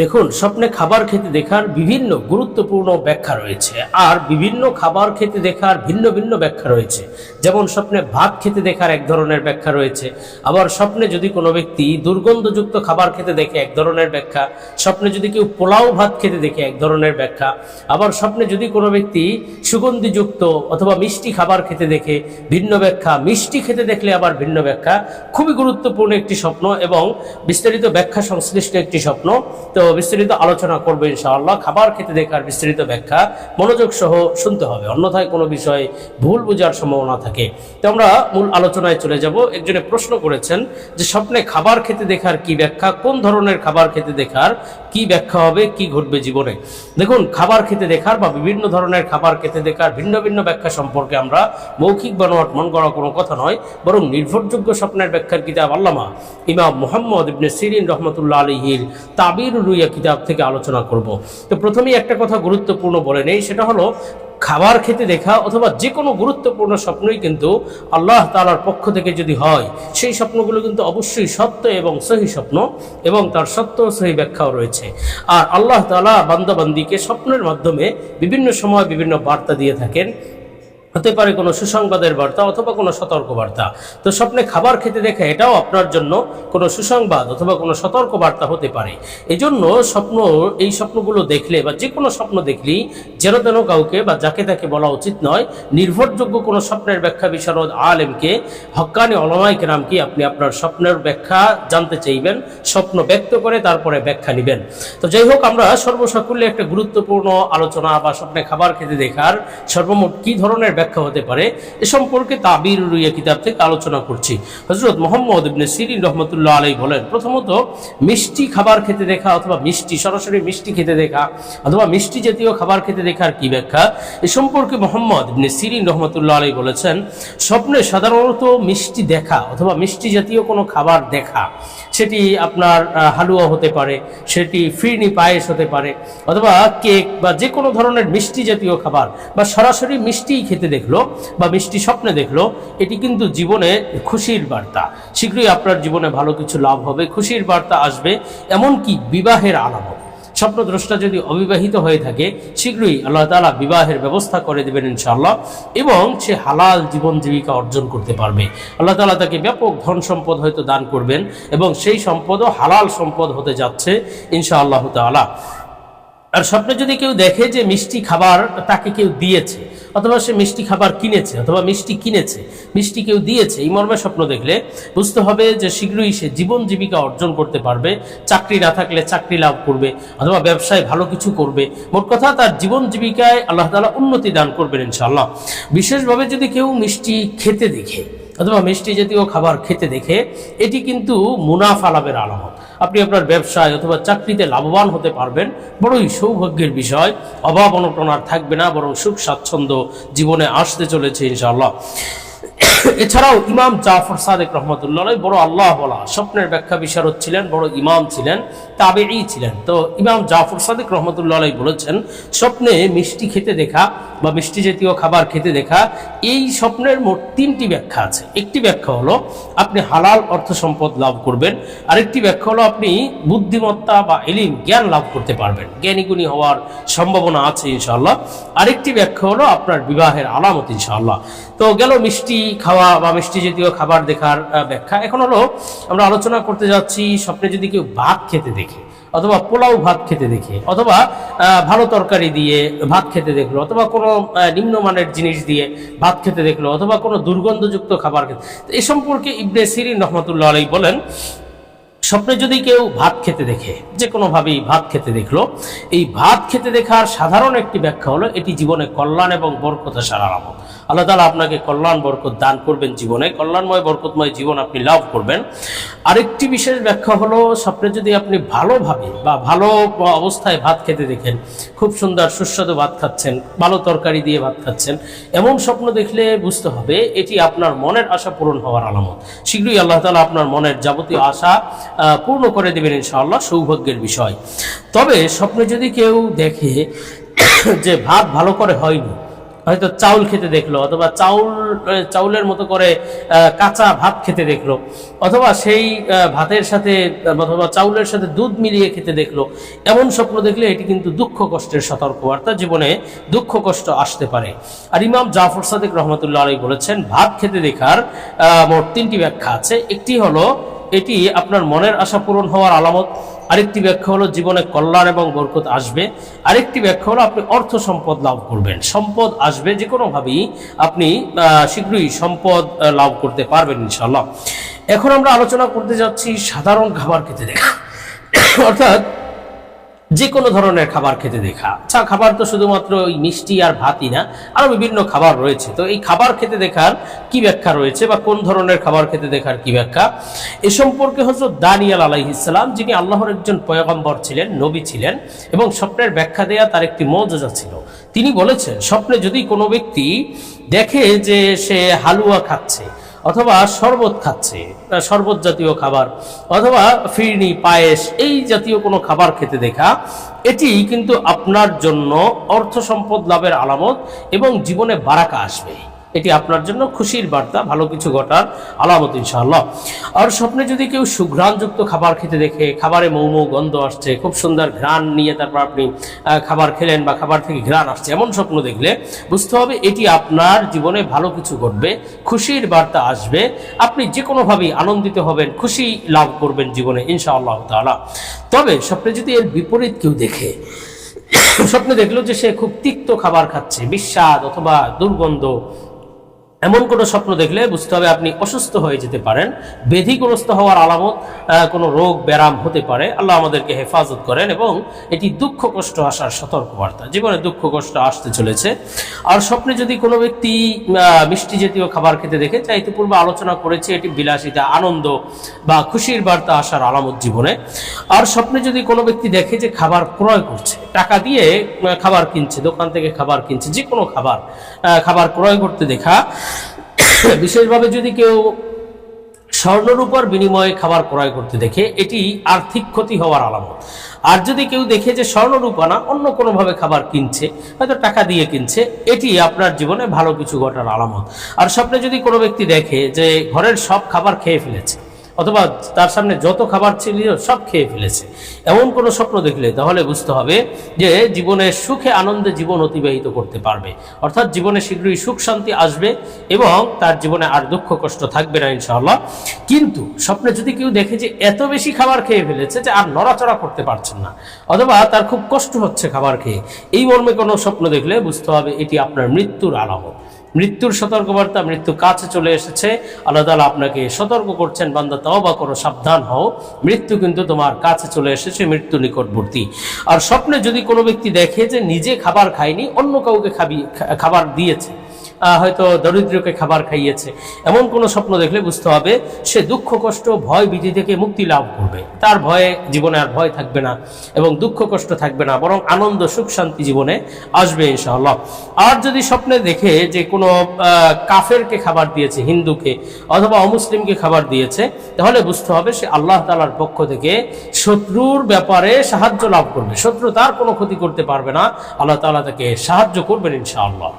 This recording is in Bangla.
দেখুন, স্বপ্নে খাবার খেতে দেখার বিভিন্ন গুরুত্বপূর্ণ ব্যাখ্যা রয়েছে। আর বিভিন্ন খাবার খেতে দেখার ভিন্ন ভিন্ন ব্যাখ্যা রয়েছে। যেমন স্বপ্নে ভাত খেতে দেখার এক ধরনের ব্যাখ্যা রয়েছে। আবার স্বপ্নে যদি কোনো ব্যক্তি দুর্গন্ধযুক্ত খাবার খেতে দেখে এক ধরনের ব্যাখ্যা, স্বপ্নে যদি কেউ পোলাও ভাত খেতে দেখে এক ধরনের ব্যাখ্যা, আবার স্বপ্নে যদি কোনো ব্যক্তি সুগন্ধিযুক্ত অথবা মিষ্টি খাবার খেতে দেখে ভিন্ন ব্যাখ্যা, মিষ্টি খেতে দেখলে আবার ভিন্ন ব্যাখ্যা, খুবই গুরুত্বপূর্ণ একটি স্বপ্ন এবং বিস্তারিত ব্যাখ্যা সংশ্লিষ্ট একটি স্বপ্ন। তো বিস্তারিত আলোচনা করব ইনশাআল্লাহ। খাবার খেতে দেখার বিস্তারিত ব্যাখ্যা মনোযোগ সহ শুনতে হবে। অন্যথায় কোনো বিষয়ে ভুল বোঝার সম্ভাবনা থাকে। তো আমরা মূল আলোচনায় চলে যাব। একজনে প্রশ্ন করেছেন যে, স্বপ্নে খাবার খেতে দেখার কি ব্যাখ্যা? কোন ধরনের খাবার খেতে দেখার কি ব্যাখ্যা হবে? কি ঘটবে জীবনে? দেখুন, খাবার খেতে দেখার বা বিভিন্ন ধরনের খাবার খেতে দেখার ভিন্ন ভিন্ন ব্যাখ্যা সম্পর্কে আমরা মৌখিক বানোয়াট মন করা কোনো কথা নয়, বরং নির্ভরযোগ্য স্বপ্নের ব্যাখ্যার কিতাব আল্লামা ইমাম মোহাম্মদ ইবনে সিরিন রহমতুল্লাহ আলহির তাবির রুইয়া কিতাব থেকে আলোচনা করব। তো প্রথমেই একটা কথা গুরুত্বপূর্ণ বলে নেই, সেটা হলো খাবার খেতে দেখা অথবা যে কোনো গুরুত্বপূর্ণ স্বপ্নই কিন্তু আল্লাহ তালার পক্ষ থেকে যদি হয়, সেই স্বপ্নগুলো কিন্তু অবশ্যই সত্য এবং সহি স্বপ্ন এবং তার সত্য সহি ব্যাখ্যাও রয়েছে। আর আল্লাহ তালা বান্দাবান্দিকে স্বপ্নের মাধ্যমে বিভিন্ন সময় বিভিন্ন বার্তা দিয়ে থাকেন। হতে পারে কোনো সুসংবাদের বার্তা অথবা কোনো সতর্ক বার্তা তো স্বপ্নে খাবার খেতে দেখে এটাও আপনার জন্য কোনো সুসংবাদ অথবা কোনো সতর্ক বার্তা হতে পারে। এজন্য স্বপ্ন, এই স্বপ্নগুলো দেখলে বা যে কোনো স্বপ্ন দেখলেই যেন তেন কাউকে বা যাকে তাকে বলা উচিত নয়, নির্ভরযোগ্য কোনো স্বপ্নের ব্যাখ্যা বিশারদ আলেমকে হক্কানি অলমাইকে নামকে আপনি আপনার স্বপ্নের ব্যাখ্যা জানতে চাইবেন, স্বপ্ন ব্যক্ত করে তারপরে ব্যাখ্যা নেবেন। তো যাই হোক, আমরা সর্বসাকুল্যে একটা গুরুত্বপূর্ণ আলোচনা বা স্বপ্নে খাবার খেতে দেখার সর্বমোট কি ধরনের ব্যাখ্যা হতে পারে। এ সম্পর্কে তাবির রুইয়া কিতাব থেকে আলোচনা করছি। হজরত মোহাম্মদ ইবনে সিরিন রহমতুল্লাহ আলাই বলেন, প্রথমত মিষ্টি খাবার খেতে দেখা অথবা মিষ্টি, সরাসরি মিষ্টি খেতে দেখা অথবা মিষ্টি জাতীয় খাবার খেতে দেখার কি ব্যাখ্যা? এ সম্পর্কে মোহাম্মদ ইবনে সিরিন রহমতুল্লাহ আলাই বলেছেন, স্বপ্নে সাধারণত মিষ্টি দেখা অথবা মিষ্টি জাতীয় কোনো খাবার দেখা, সেটি আপনার হালুয়া হতে পারে, সেটি ফিরনি পায়েস হতে পারে অথবা কেক বা যে কোনো ধরনের মিষ্টি জাতীয় খাবার বা সরাসরি মিষ্টিই খেতে দেখল বা মিষ্টি স্বপ্নে দেখল, এটি কিন্তু জীবনে খুশির বার্তা। শীঘ্রই আপনার জীবনে ভালো কিছু লাভ হবে, খুশির বার্তা আসবে, এমনকি বিবাহের আলামত। স্বপ্নদ্রষ্টা যদি অবিবাহিত হয়ে থাকে, শীঘ্রই আল্লাহ তালা বিবাহের ব্যবস্থা করে দেবেন ইনশাআল্লাহ, এবং সে হালাল জীবন জীবিকা অর্জন করতে পারবে। আল্লাহ তালা তাকে ব্যাপক ধন সম্পদ হয়তো দান করবেন, এবং সেই সম্পদও হালাল সম্পদ হতে যাচ্ছে ইনশাআল্লাহ তালা আর স্বপ্নে যদি কেউ দেখে যে মিষ্টি খাবার তাকে কেউ দিয়েছে, অথবা সে মিষ্টি খাবার কিনেছে, অথবা মিষ্টি কিনেছে, মিষ্টি কেউ দিয়েছে, এই মর্মে স্বপ্ন দেখলে বুঝতে হবে যে শীঘ্রই সে জীবন জীবিকা অর্জন করতে পারবে, চাকরি না থাকলে চাকরি লাভ করবে, অথবা ব্যবসায় ভালো কিছু করবে। মোট কথা তার জীবন জীবিকায় আল্লাহ তালা উন্নতি দান করবেন ইনশাআল্লাহ। বিশেষভাবে যদি কেউ মিষ্টি খেতে দেখে, অথবা মিষ্টি জাতীয় খাবার খেতে দেখে, এটি কিন্তু মুনাফা লাভের আলামত। আপনি আপনার ব্যবসায় অথবা চাকরিতে লাভবান হতে পারবেন। বড়ই সৌভাগ্যের বিষয়। অভাব অনটন আর থাকবে না, বরং সুখ স্বাচ্ছন্দ্য জীবনে আসতে চলেছে ইনশাআল্লাহ। এছাড়াও ইমাম জাফর সাদেক রহমতুল্লাহ বড় আল্লাহ বলা। স্বপ্নের ব্যাখ্যা বিশারদ ছিলেন, বড় ইমাম ছিলেন। তাবেই ছিলেন। তো ইমাম জাফর সাদেক রহমতুল্লাহ বলেছেন, স্বপ্নে মিষ্টি খেতে দেখা বা মিষ্টি জাতীয় খাবার খেতে দেখা, এই স্বপ্নের মোট তিনটি ব্যাখ্যা আছে। একটি ব্যাখ্যা হলো, আপনি হালাল অর্থ সম্পদ লাভ করবেন। আরেকটি ব্যাখ্যা হলো, আপনি বুদ্ধিমত্তা বা এলিম, জ্ঞান লাভ করতে পারবেন। জ্ঞানীগুণী হওয়ার সম্ভাবনা আছে ইনশাআল্লাহ। আরেকটি ব্যাখ্যা হলো, আপনার বিবাহের আলামত ইনশাল্লাহ তো গেল মিষ্টি খাওয়া বা মিষ্টি জাতীয় খাবার দেখার ব্যাখ্যা। এখন হলো, আমরা আলোচনা করতে যাচ্ছি, স্বপ্নে যদি কেউ ভাত খেতে দেখে অথবা পোলাও ভাত খেতে দেখে, অথবা ভালো তরকারি দিয়ে ভাত খেতে দেখল, অথবা কোনো নিম্নমানের জিনিস দিয়ে ভাত খেতে দেখল, অথবা কোনো দুর্গন্ধযুক্ত খাবার খেতে। এ সম্পর্কে ইবনে সিরিন রহমতুল্লাহ আলাই বলেন স্বপ্নে যদি কেউ ভাত খেতে দেখে, যে কোনোভাবেই ভাত খেতে দেখল, এই ভাত খেতে দেখার সাধারণ একটি ব্যাখ্যা হলো, এটি জীবনে কল্যাণ এবং বরকত আসার আলামত আল্লাহ তালা আপনাকে কল্যাণ, বরকত দান করবেন জীবনে। কল্যাণময়, বরকতময় জীবন আপনি লাভ করবেন। আরেকটি বিশেষ ব্যাখ্যা হলো, স্বপ্নে যদি আপনি ভালোভাবে বা ভালো অবস্থায় ভাত খেতে দেখেন, খুব সুন্দর সুস্বাদু ভাত খাচ্ছেন, ভালো তরকারি দিয়ে ভাত খাচ্ছেন, এমন স্বপ্ন দেখলে বুঝতে হবে, এটি আপনার মনের আশা পূরণ হওয়ার আলামত। শীঘ্রই আল্লাহ তালা আপনার মনের যাবতীয় আশা পূর্ণ করে দেবেন ইনশাআল্লাহ, সৌভাগ্যের বিষয়। তবে স্বপ্নে যদি কেউ দেখে যে ভাত ভালো করে হয়নি, হয়তো চাউল খেতে দেখল, অথবা চাউল চাউলের মতো করে কাঁচা ভাত খেতে দেখল, অথবা সেই ভাতের সাথে অথবা চাউলের সাথে দুধ মিলিয়ে খেতে দেখল, এমন স্বপ্ন দেখলে এটি কিন্তু দুঃখ কষ্টের সতর্কবার্তা জীবনে দুঃখ কষ্ট আসতে পারে। আর ইমাম জাফর সাদিক রহমতুল্লাহ আলী বলেছেন, ভাত খেতে দেখার মোট তিনটি ব্যাখ্যা আছে। একটি হলো এটি আপনার মনের আশা পূরণ হওয়ার আলামত। আরেকটি ব্যাখ্যা হলো, জীবনে কল্যাণ এবং বরকত আসবে। আরেকটি ব্যাখ্যা হলো, আপনি অর্থ সম্পদ লাভ করবেন। সম্পদ আসবে যে কোনোভাবেই আপনি শীঘ্রই সম্পদ লাভ করতে পারবেন ইনশাল্লাহ এখন আমরা আলোচনা করতে যাচ্ছি সাধারণ খাবার খেতে দেখা অর্থাৎ যে কোনো ধরনের খাবার খেতে দেখা। আচ্ছা খাবার তো শুধুমাত্র ওই মিষ্টি আর ভাতই না, আরও বিভিন্ন খাবার রয়েছে। তো এই খাবার খেতে দেখার কি ব্যাখ্যা রয়েছে বা কোন ধরনের খাবার খেতে দেখার কি ব্যাখ্যা? এ সম্পর্কে হজরত দানিয়াল আলাইহিসাল্লাম যিনি আল্লাহর একজন পয়গম্বর ছিলেন, নবী ছিলেন, এবং স্বপ্নের ব্যাখ্যা দেয়া তার একটি মৌজা ছিল। তিনি বলেছেন, স্বপ্নে যদি কোনো ব্যক্তি দেখে যে সে হালুয়া খাচ্ছে অথবা শরবত খাচ্ছে শরবত জাতীয় খাবার, অথবা ফিরনি, পায়েস, এই জাতীয় কোনো খাবার খেতে দেখা, এটি কিন্তু আপনার জন্য অর্থ সম্পদ লাভের আলামত এবং জীবনে বারাকা আসবে এটি আপনার জন্য খুশির বার্তা, ভালো কিছু ঘটার আলামত ইনশাআল্লাহ। আর স্বপ্নে যদি কেউ সুঘ্রাণযুক্ত খাবার খেতে দেখে, খাবারে মৌ মৌ গন্ধ আসছে, খুব সুন্দর ঘ্রাণ নিয়ে তারপর আপনি খাবার খেলেন বা খাবার থেকে ঘ্রাণ আসছে, এমন স্বপ্ন দেখলে বুঝতে হবে এটি আপনার জীবনে ভালো কিছু ঘটবে, খুশির বার্তা আসবে। আপনি যে কোনোভাবেই আনন্দিত হবেন, খুশি লাভ করবেন জীবনে ইনশাআল্লাহ তাআলা। তবে স্বপ্নে যদি এর বিপরীত কেউ দেখে, স্বপ্নে দেখল যে সে খুব তিক্ত খাবার খাচ্ছে, বিস্বাদ অথবা দুর্গন্ধ এমন কোনো স্বপ্ন দেখলে বুঝতে হবে আপনি অসুস্থ হয়ে যেতে পারেন, ব্যাধিগ্রস্ত হওয়ার আলামত কোনো রোগ ব্যারাম হতে পারে। আল্লাহ আমাদেরকে হেফাজত করেন এবং এটি দুঃখ, কষ্ট আসার সতর্কবার্তা। জীবনে দুঃখ, কষ্ট আসতে চলেছে। আর স্বপ্নে যদি কোনো ব্যক্তি মিষ্টি জাতীয় খাবার খেতে দেখে যা ইতিপূর্বে আলোচনা করেছে, এটি বিলাসিতা, আনন্দ বা খুশির বার্তা আসার আলামত জীবনে। আর স্বপ্নে যদি কোনো ব্যক্তি দেখে যে খাবার ক্রয় করছে, টাকা দিয়ে খাবার কিনছে, দোকান থেকে খাবার কিনছে যে কোনো খাবার খাবার ক্রয় করতে দেখা বিশেষভাবে যদি কেউ স্বর্ণরূপার বিনিময়ে খাবার ক্রয় করতে দেখে, এটি আর্থিক ক্ষতি হওয়ার আলামত। আর যদি কেউ দেখে যে স্বর্ণরূপা না, অন্য কোনোভাবে খাবার কিনছে, হয়তো টাকা দিয়ে কিনছে, এটি আপনার জীবনে ভালো কিছু ঘটার আলামত। আর স্বপ্নে যদি কোনো ব্যক্তি দেখে যে ঘরের সব খাবার খেয়ে ফেলেছে অথবা তার সামনে যত খাবার ছিল সব খেয়ে ফেলেছে। এমন কোনো স্বপ্ন দেখলে তাহলে বুঝতে হবে যে জীবনে সুখে আনন্দে জীবন অতিবাহিত করতে পারবে। অর্থাৎ জীবনে শীঘ্রই সুখ শান্তি আসবে এবং তার জীবনে আর দুঃখ কষ্ট থাকবে না ইনশাআল্লাহ। কিন্তু স্বপ্নে যদি কেউ দেখে যে এত বেশি খাবার খেয়ে ফেলেছে যে আর নড়াচড়া করতে পারছেন না, অথবা তার খুব কষ্ট হচ্ছে খাবার খেয়ে, এই মর্মে কোনো স্বপ্ন দেখলে বুঝতে হবে এটি আপনার মৃত্যুর আলামত। মৃত্যুর সতর্কবার্তা মৃত্যু কাছে চলে এসেছে। আল্লাহ তালা আপনাকে সতর্ক করছেন, বান্দা তাও বা করো, সাবধান হও। মৃত্যু কিন্তু তোমার কাছে চলে এসেছে, মৃত্যু নিকটবর্তী। আর স্বপ্নে যদি কোনো ব্যক্তি দেখে যে নিজে খাবার খায়নি, অন্য কাউকে খাবি খাবার দিয়েছে হয়তো দরিদ্রকে খাবার খাইয়েছে। এমন কোনো স্বপ্ন দেখলে বুঝতে হবে, সে দুঃখ, কষ্ট, ভয় বিধি থেকে মুক্তি লাভ করবে। তার ভয়ে জীবনে আর ভয় থাকবে না এবং দুঃখ, কষ্ট থাকবে না, বরং আনন্দ, সুখ, শান্তি জীবনে আসবে ইনশাআল্লাহ। আর যদি স্বপ্নে দেখে যে কোনো কাফেরকে খাবার দিয়েছে, হিন্দুকে অথবা অমুসলিমকে খাবার দিয়েছে, তাহলে বুঝতে হবে সে আল্লাহ তালার পক্ষ থেকে শত্রুর ব্যাপারে সাহায্য লাভ করবে। শত্রু তার কোনো ক্ষতি করতে পারবে না। আল্লাহ তাআলা তাকে সাহায্য করবেন ইনশাআল্লাহ।